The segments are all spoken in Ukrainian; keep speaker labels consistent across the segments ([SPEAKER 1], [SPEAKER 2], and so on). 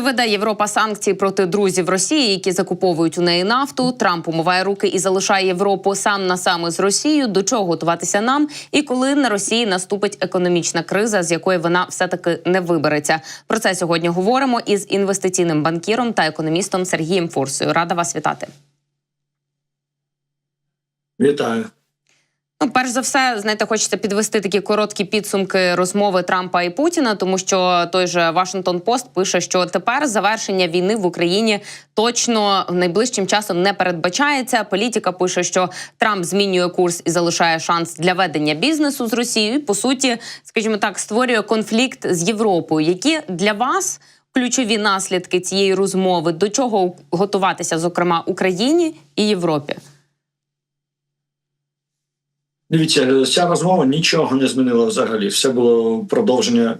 [SPEAKER 1] Чи веде Європа санкції проти друзів Росії, які закуповують у неї нафту? Трамп умиває руки і залишає Європу сам на саме з Росією. До чого готуватися нам? І коли на Росії наступить економічна криза, з якої вона все таки не вибереться? Про це сьогодні говоримо із інвестиційним банкіром та економістом Сергієм Фурсою. Рада вас вітати.
[SPEAKER 2] Вітаю.
[SPEAKER 1] Ну, перш за все, знаєте, хочеться підвести такі короткі підсумки розмови Трампа і Путіна, тому що той же Вашингтон Пост пише, що тепер завершення війни в Україні точно найближчим часом не передбачається. Політика пише, що Трамп змінює курс і залишає шанс для ведення бізнесу з Росією. По суті, скажімо так, створює конфлікт з Європою. Які для вас ключові наслідки цієї розмови? До чого готуватися, зокрема Україні і Європі?
[SPEAKER 2] Дивіться, ця розмова нічого не змінила взагалі. Все було продовження.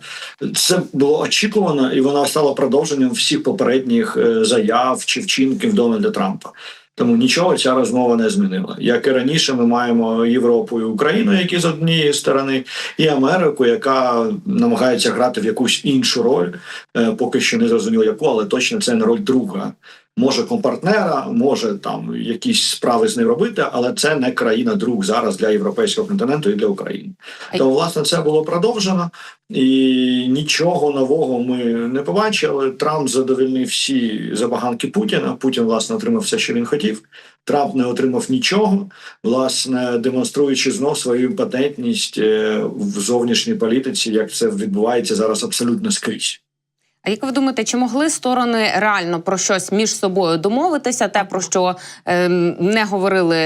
[SPEAKER 2] Це було очікувано, і вона стала продовженням всіх попередніх е, заяв чи вчинків Дональда Трампа. Тому нічого ця розмова не змінила. Як і раніше, ми маємо Європу і Україну, які з однієї сторони, і Америку, яка намагається грати в якусь іншу роль, Е, поки що не зрозуміло яку, але точно це не роль друга. Може компартнера, може там якісь справи з ним робити, але це не країна друг зараз для європейського континенту і для України. То власне це було продовжено, і нічого нового ми не побачили. Трамп задовольнив всі забаганки Путіна. Путін власне отримав все, що він хотів. Трамп не отримав нічого, власне, демонструючи знов свою імпотентність е, в зовнішній політиці, як це відбувається зараз абсолютно скрізь.
[SPEAKER 1] А як ви думаєте, чи могли сторони реально про щось між собою домовитися? Те про що е, не говорили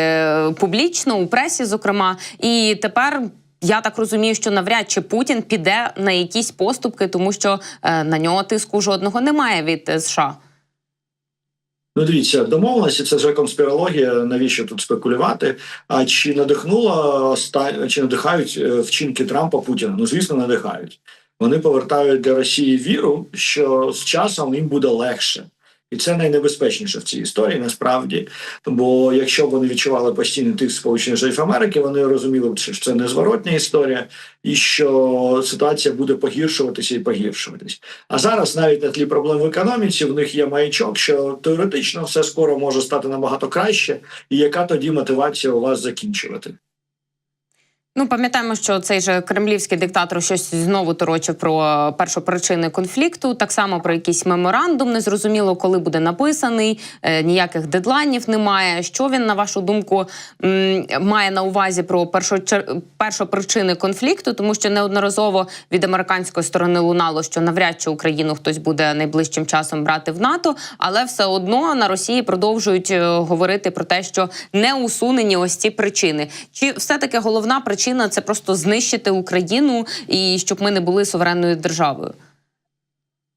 [SPEAKER 1] публічно у пресі, зокрема, і тепер. Я так розумію, що навряд чи Путін піде на якісь поступки, тому що е, на нього тиску жодного немає від е, США.
[SPEAKER 2] Ну, дивіться, домовленості це вже конспірологія. Навіщо тут спекулювати? А чи надихнула чи надихають е, вчинки Трампа Путіна? Ну звісно, надихають. Вони повертають для Росії віру, що з часом їм буде легше. І це найнебезпечніше в цій історії насправді. Бо якщо б вони відчували постійний тиск Сполучених Штатів Америки, вони розуміли б, що це незворотня історія, і що ситуація буде погіршуватися і погіршуватись. А зараз, навіть на тлі проблем в економіці, в них є маячок, що теоретично все скоро може стати набагато краще, і яка тоді мотивація у вас закінчувати?
[SPEAKER 1] Ну, пам'ятаємо, що цей же кремлівський диктатор щось знову торочив про першопричини конфлікту. Так само про якийсь меморандум. Незрозуміло, коли буде написаний, е, ніяких дедлайнів немає. Що він, на вашу думку, має на увазі про першопричини конфлікту, тому що неодноразово від американської сторони лунало, що навряд чи Україну хтось буде найближчим часом брати в НАТО, але все одно на Росії продовжують е, говорити про те, що не усунені ось ці причини. Чи все таки головна причина це просто знищити Україну і щоб ми не були суверенною державою?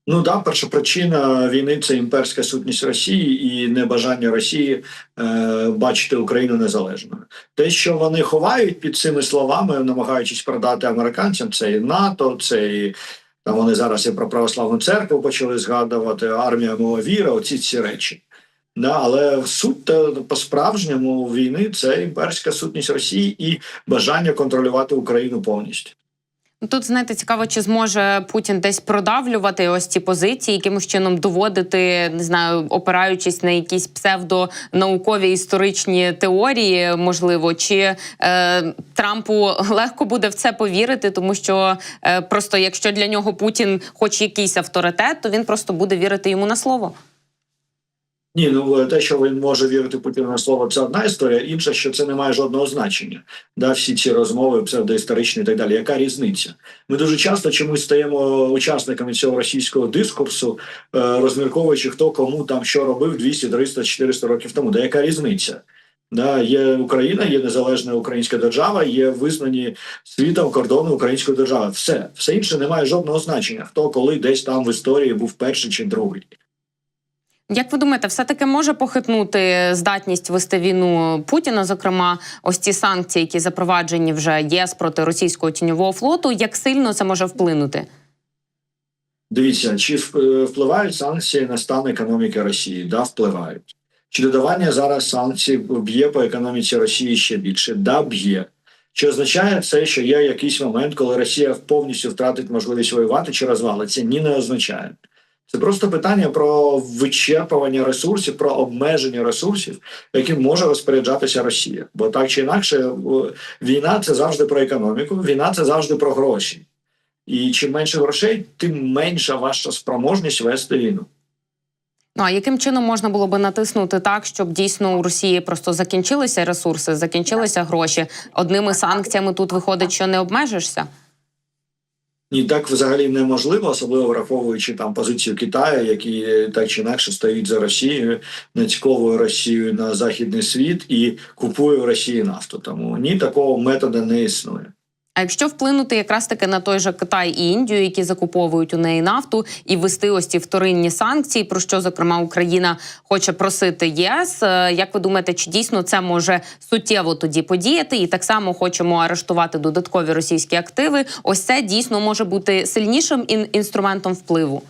[SPEAKER 2] Ну да, перша причина війни це імперська сутність Росії і небажання Росії е, бачити Україну незалежною. Те, що вони ховають під цими словами, намагаючись продати американцям, це і НАТО, це і там вони зараз і про православну церкву почали згадувати армія мова віра, оці ці речі. Да, але суть по-справжньому війни це імперська сутність Росії і бажання контролювати Україну повністю.
[SPEAKER 1] Ну, Тут знаєте, цікаво, чи зможе Путін десь продавлювати ось ці позиції, якимось чином доводити, не знаю, опираючись на якісь псевдонаукові історичні теорії, можливо, чи е, Трампу легко буде в це повірити, тому що е, просто якщо для нього Путін хоч якийсь авторитет, то він просто буде вірити йому на слово.
[SPEAKER 2] Ні, ну те, що він може вірити Путіну на слово, це одна історія. Інша, що це не має жодного значення. Да, всі ці розмови псевдоісторичні і так далі. Яка різниця? Ми дуже часто чомусь стаємо учасниками цього російського дискурсу, е, розмірковуючи, хто кому там що робив 200, 300, 400 років тому. Да яка різниця? Да, є Україна, є незалежна українська держава, є визнані світом кордони української держави. Все, все інше не має жодного значення. Хто коли десь там в історії був перший чи другий.
[SPEAKER 1] Як ви думаєте, все таки може похитнути здатність вести війну Путіна? Зокрема, ось ці санкції, які запроваджені вже ЄС проти російського тіньового флоту. Як сильно це може вплинути?
[SPEAKER 2] Дивіться, чи е, впливають санкції на стан економіки Росії? Да, впливають. Чи додавання зараз санкцій б'є по економіці Росії ще більше? Да, б'є. Чи означає це, що є якийсь момент, коли Росія повністю втратить можливість воювати чи розвалиться? Ні, не означає. Це просто питання про вичерпування ресурсів, про обмеження ресурсів, яким може розпоряджатися Росія. Бо так чи інакше, війна це завжди про економіку, війна це завжди про гроші. І чим менше грошей, тим менша ваша спроможність вести війну.
[SPEAKER 1] Ну а яким чином можна було би натиснути так, щоб дійсно у Росії просто закінчилися ресурси, закінчилися гроші? Одними санкціями тут виходить, що не обмежишся.
[SPEAKER 2] Ні, так взагалі неможливо, особливо враховуючи там позицію Китаю, який так чи інакше стоїть за Росією, нацьковує Росію на західний світ і купує в Росії нафту. Тому ні, такого методу не існує.
[SPEAKER 1] А якщо вплинути якраз таки на той же Китай і Індію, які закуповують у неї нафту, і ввести ось ці вторинні санкції, про що зокрема Україна хоче просити ЄС, е, як ви думаєте, чи дійсно це може суттєво тоді подіяти? І так само хочемо арештувати додаткові російські активи. Ось це дійсно може бути сильнішим ін- інструментом впливу.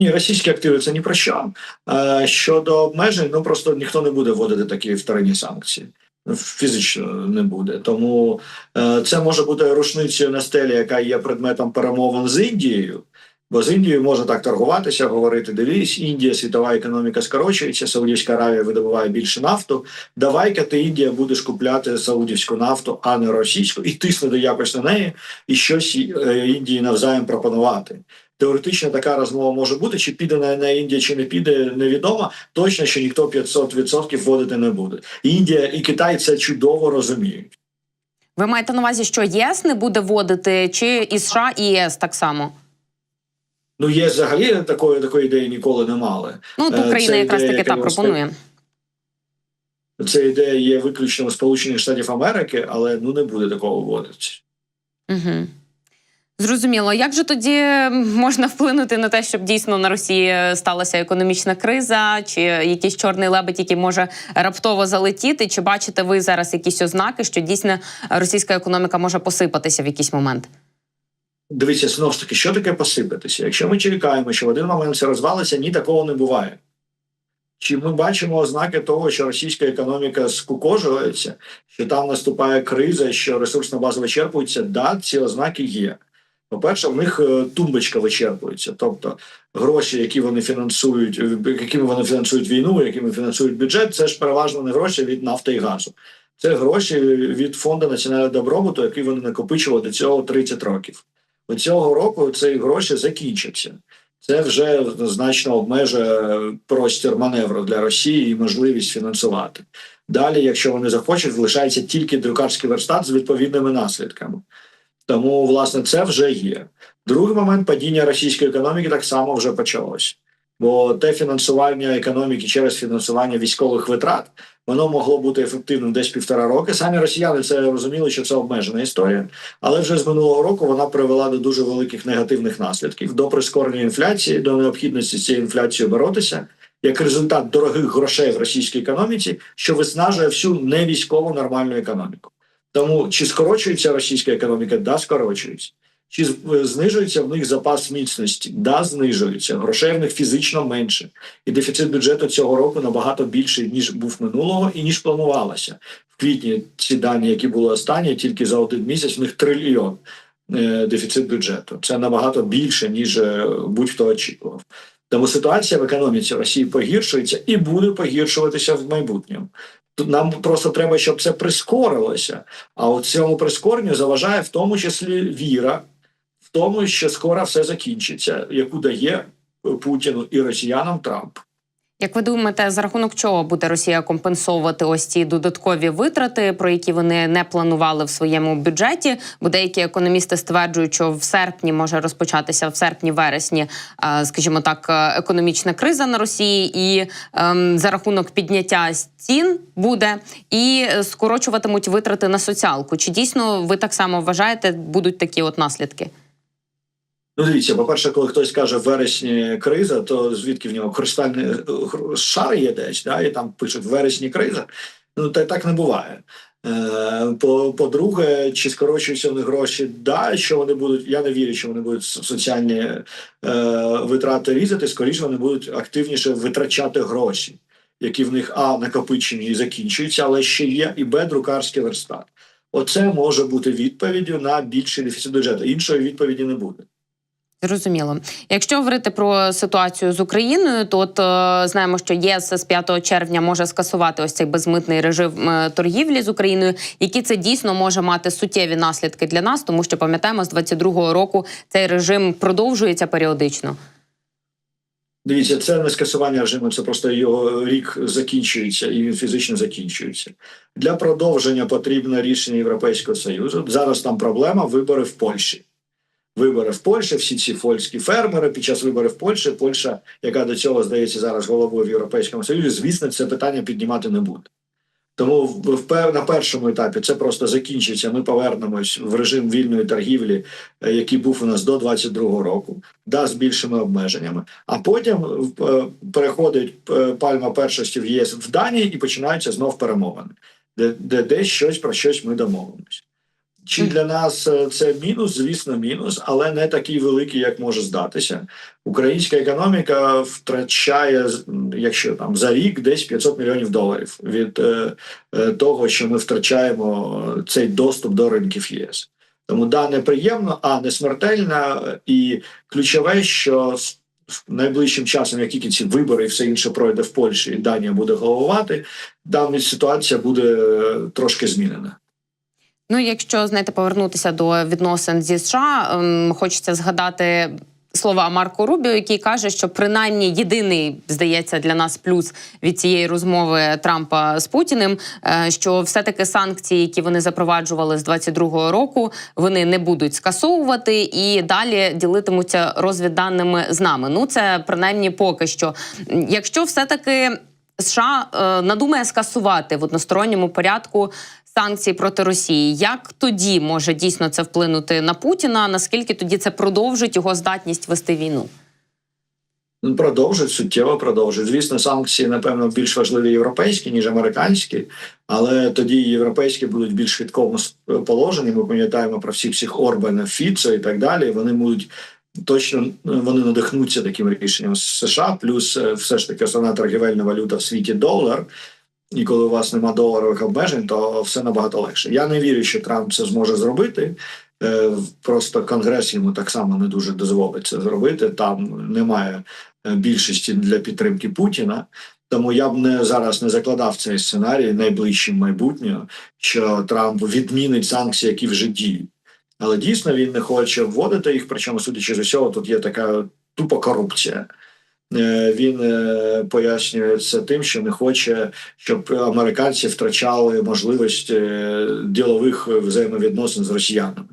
[SPEAKER 2] Ні, російські активи це ні про що. Е, щодо обмежень, ну просто ніхто не буде вводити такі вторинні санкції. Фізично не буде. Тому е, це може бути рушницею на стелі, яка є предметом перемовин з Індією. Бо з Індією можна так торгуватися, говорити: дивись, Індія, світова економіка скорочується, Саудівська Аравія видобуває більше нафту. Давай-ка ти Індія будеш купляти саудівську нафту, а не російську, і тиснути якось на неї, і щось е, Індії навзаєм пропонувати. Теоретично така розмова може бути, чи піде на, на Індія, чи не піде, невідомо. Точно, що ніхто 500% вводити не буде. Індія і Китай це чудово розуміють.
[SPEAKER 1] Ви маєте на увазі, що ЄС не буде вводити, чи і США і ЄС так само?
[SPEAKER 2] Ну, є взагалі такої такої ідеї ніколи не мали.
[SPEAKER 1] Ну от
[SPEAKER 2] Е,
[SPEAKER 1] Україна
[SPEAKER 2] це
[SPEAKER 1] якраз таки та
[SPEAKER 2] яка
[SPEAKER 1] пропонує.
[SPEAKER 2] Ця ідея є виключно у Сполучених Штатів Америки, але ну не буде такого вводитися.
[SPEAKER 1] Угу. Зрозуміло. Як же тоді можна вплинути на те, щоб дійсно на Росії сталася економічна криза, чи якийсь чорний лебедь, який може раптово залетіти? Чи бачите ви зараз якісь ознаки, що дійсно російська економіка може посипатися в якийсь момент?
[SPEAKER 2] Дивіться, знову ж таки, що таке посипатися? Якщо ми чекаємо, що в один момент все розвалиться, ні такого не буває. Чи ми бачимо ознаки того, що російська економіка скукожується, що там наступає криза, що ресурсна база вичерпується? Да, ці ознаки є. По-перше, в них е, тумбочка вичерпується, тобто гроші, які вони фінансують, е, якими вони фінансують війну, якими фінансують бюджет, це ж переважно не гроші від нафти і газу. Це гроші від фонду національного добробуту, який вони накопичували до цього 30 років. До цього року ці гроші закінчаться. Це вже значно обмежує простір маневру для Росії і можливість фінансувати. Далі, якщо вони захочуть, залишається тільки друкарський верстат з відповідними наслідками. Тому, власне, це вже є. Другий момент падіння російської економіки так само вже почалось. Бо те фінансування економіки через фінансування військових витрат воно могло бути ефективним десь півтора роки. Самі росіяни це розуміли, що це обмежена історія, але вже з минулого року вона привела до дуже великих негативних наслідків до прискорення інфляції, до необхідності з цією інфляцією боротися. Як результат дорогих грошей в російській економіці, що виснажує всю невійськову нормальну економіку. Тому чи скорочується російська економіка? Да, скорочується. Чи е, знижується в них запас міцності? Да, знижується. Грошей в них фізично менше. І дефіцит бюджету цього року набагато більший, ніж був минулого і ніж планувалося. В квітні ці дані, які були останні, тільки за один місяць, в них трильйон е, дефіцит бюджету. Це набагато більше, ніж е, будь-хто очікував. Тому ситуація в економіці Росії погіршується і буде погіршуватися в майбутньому. Нам просто треба, щоб це прискорилося. А от цьому прискоренню заважає в тому числі віра в тому, що скоро все закінчиться, яку дає Путіну і росіянам Трамп.
[SPEAKER 1] Як ви думаєте, за рахунок чого буде Росія компенсовувати ось ці додаткові витрати, про які вони не планували в своєму бюджеті? Бо деякі економісти стверджують, що в серпні може розпочатися в серпні-вересні, е, скажімо так, е, економічна криза на Росії, і ем, за рахунок підняття цін буде і е, скорочуватимуть витрати на соціалку. Чи дійсно ви так само вважаєте, будуть такі от наслідки?
[SPEAKER 2] Ну, дивіться, по-перше, коли хтось каже вересні криза, то звідки в нього кристальний е, шар є десь, да, і там пишуть вересні криза. Ну та так не буває. Е, по- По-друге, чи скорочуються вони гроші? Да, що вони будуть. Я не вірю, що вони будуть соціальні е, витрати різати. Скоріше вони будуть активніше витрачати гроші, які в них а накопичені і закінчуються, але ще є і б друкарський верстат. Оце може бути відповіддю на більший дефіцит бюджету. Іншої відповіді не буде.
[SPEAKER 1] Зрозуміло. Якщо говорити про ситуацію з Україною, то от, е, знаємо, що ЄС з 5 червня може скасувати ось цей безмитний режим е, торгівлі з Україною, які це дійсно може мати суттєві наслідки для нас, тому що пам'ятаємо, з 22-го року цей режим продовжується періодично.
[SPEAKER 2] Дивіться, це не скасування режиму, це просто його рік закінчується і він фізично закінчується. Для продовження потрібно рішення Європейського Союзу. Зараз там проблема вибори в Польщі. Вибори в Польщі, всі ці польські фермери під час виборів в Польщі, Польща, яка до цього здається зараз головою в Європейському Союзі, звісно, це питання піднімати не буде. Тому на першому етапі це просто закінчиться. Ми повернемось в режим вільної торгівлі, е, який був у нас до 22-го року, да, з більшими обмеженнями. А потім е, переходить е, пальма першості в ЄС в Данії і починаються знов перемовини, де, де десь щось про щось ми домовимося. Чи для нас е, це мінус? Звісно, мінус, але не такий великий, як може здатися. Українська економіка втрачає, якщо там за рік десь 500 мільйонів доларів від е, е, того, що ми втрачаємо е, цей доступ до ринків ЄС. Тому да, неприємно, а не смертельно. І ключове, що найближчим часом, як тільки ці вибори і все інше пройде в Польщі, і Данія буде головувати, там ситуація буде трошки змінена.
[SPEAKER 1] Ну, якщо знаєте, повернутися до відносин зі США, ем, хочеться згадати. Слова Марко Рубіо, який каже, що принаймні єдиний здається для нас плюс від цієї розмови Трампа з Путіним, е, що все-таки санкції, які вони запроваджували з 22-го року, вони не будуть скасовувати і далі ділитимуться розвідданими з нами. Ну це принаймні поки що. Якщо все-таки США е, надумає скасувати в односторонньому порядку санкції проти Росії. Як тоді може дійсно це вплинути на Путіна? Наскільки тоді це продовжить його здатність вести війну?
[SPEAKER 2] Ну, Продовжить суттєво продовжить. Звісно, санкції, напевно, більш важливі європейські, ніж американські, але тоді європейські будуть більш хиткому с- положенні. Ми пам'ятаємо про всіх всіх Орбана, Фіцо і так далі. Вони будуть точно вони надихнуться таким рішенням США. Плюс е, все ж таки основна торгівельна валюта в світі долар. І коли у вас нема доларових обмежень, то все набагато легше. Я не вірю, що Трамп це зможе зробити. Е, Просто Конгрес йому так само не дуже дозволить це зробити. Там немає е, більшості для підтримки Путіна. Тому я б не зараз не закладав цей сценарій найближчим майбутнього, що Трамп відмінить санкції, які вже діють. Але дійсно він не хоче вводити їх. Причому, судячи з усього, тут є така тупа корупція. Е, Він е, пояснює це тим, що не хоче, щоб американці втрачали можливість е, ділових взаємовідносин з росіянами.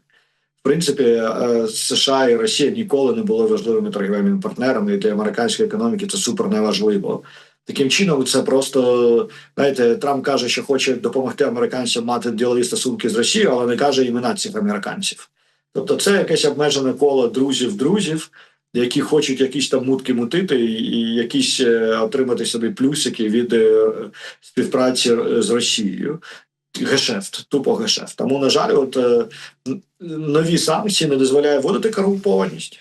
[SPEAKER 2] В принципі, США і Росія ніколи не були важливими торгівельними партнерами, і для американської економіки це супер неважливо. Таким чином, це просто знаєте, Трамп каже, що хоче допомогти американцям мати ділові стосунки з Росією, але не каже імена цих американців. Тобто, це якесь обмежене коло друзів-друзів, які хочуть якісь там мутки мутити і, якісь е, отримати собі плюсики від е, співпраці е, з Росією. Гешефт, тупо гешефт. Тому, на жаль, от нові санкції не дозволяють вводити корумпованість.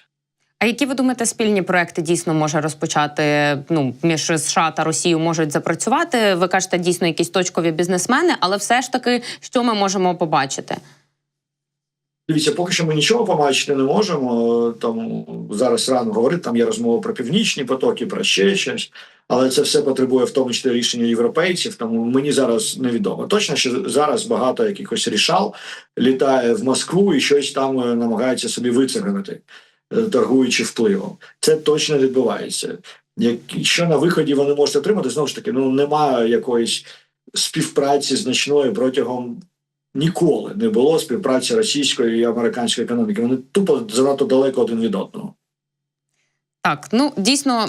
[SPEAKER 1] А які ви думаєте, спільні проекти дійсно може розпочати ну між США та Росією можуть запрацювати? Ви кажете, дійсно якісь точкові бізнесмени, але все ж таки, що ми можемо побачити?
[SPEAKER 2] Дивіться, поки що ми нічого побачити не можемо. Тому зараз рано говорити. Там є розмова про північні потоки, про ще щось. Але це все потребує в тому числі рішення європейців. Тому мені зараз невідомо. Точно, що зараз багато якихось рішал літає в Москву і щось там е, намагається собі вициганити, е, торгуючи впливом. Це точно відбувається. Якщо на виході вони можуть отримати, знову ж таки, ну немає якоїсь співпраці значної протягом ніколи не було співпраці російської і американської економіки. Вони тупо занадто далеко один від одного.
[SPEAKER 1] Так, ну дійсно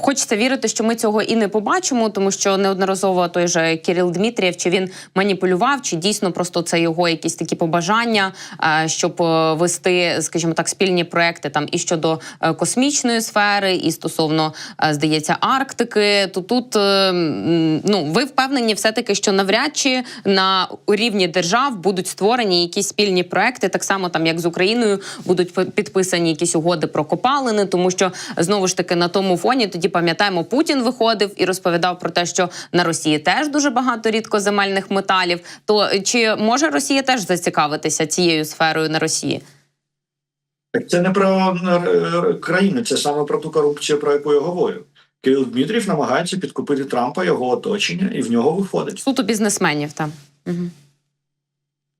[SPEAKER 1] хочеться вірити, що ми цього і не побачимо, тому що неодноразово той же Кирил Дмитрієв, чи він маніпулював, чи дійсно просто це його якісь такі побажання, е, щоб е, вести, скажімо так, спільні проекти там і щодо е, космічної сфери, і стосовно здається Арктики. То тут ну ви впевнені, все таки, що навряд чи на рівні держав будуть створені якісь спільні проекти, так само там як з Україною будуть пи- підписані якісь угоди про копалини, тому що знову ж таки на тому фоні тоді пам'ятаємо, Путін виходив і розповідав про те, що на Росії теж дуже багато рідкоземельних металів. То чи може Росія теж зацікавитися цією сферою на Росії?
[SPEAKER 2] Це не про е, країну, це саме про ту корупцію, про яку я говорю. Кирил Дмитрів намагається підкупити Трампа, його оточення, і в нього виходить.
[SPEAKER 1] Суто бізнесменів там. Угу.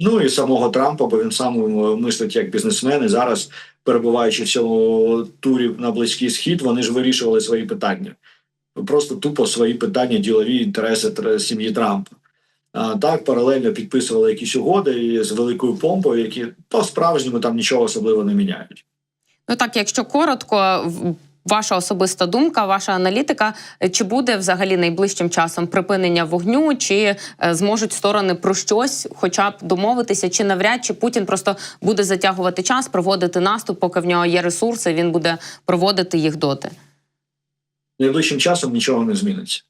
[SPEAKER 2] Ну і самого Трампа, бо він сам е, мислить як бізнесмен. І зараз, перебуваючи в цьому турі на близький схід, вони ж вирішували свої питання. Просто тупо свої питання, ділові інтереси сім'ї Трампа. А так паралельно підписували якісь угоди з великою помпою, які по справжньому там нічого особливо не міняють.
[SPEAKER 1] Ну так, якщо коротко, ваша особиста думка, ваша аналітика, е, чи буде взагалі найближчим часом припинення вогню, чи е, зможуть сторони про щось, хоча б домовитися, чи навряд чи Путін просто буде затягувати час, проводити наступ, поки в нього є ресурси, він буде проводити їх доти.
[SPEAKER 2] Найближчим часом нічого не зміниться.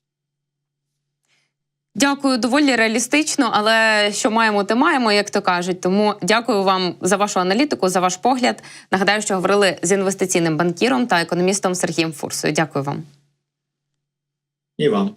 [SPEAKER 1] Дякую, доволі реалістично, але що маємо, те маємо, як то кажуть. Тому дякую вам за вашу аналітику, за ваш погляд. Нагадаю, що говорили з інвестиційним банкіром та економістом Сергієм Фурсою. Дякую вам.
[SPEAKER 2] І вам.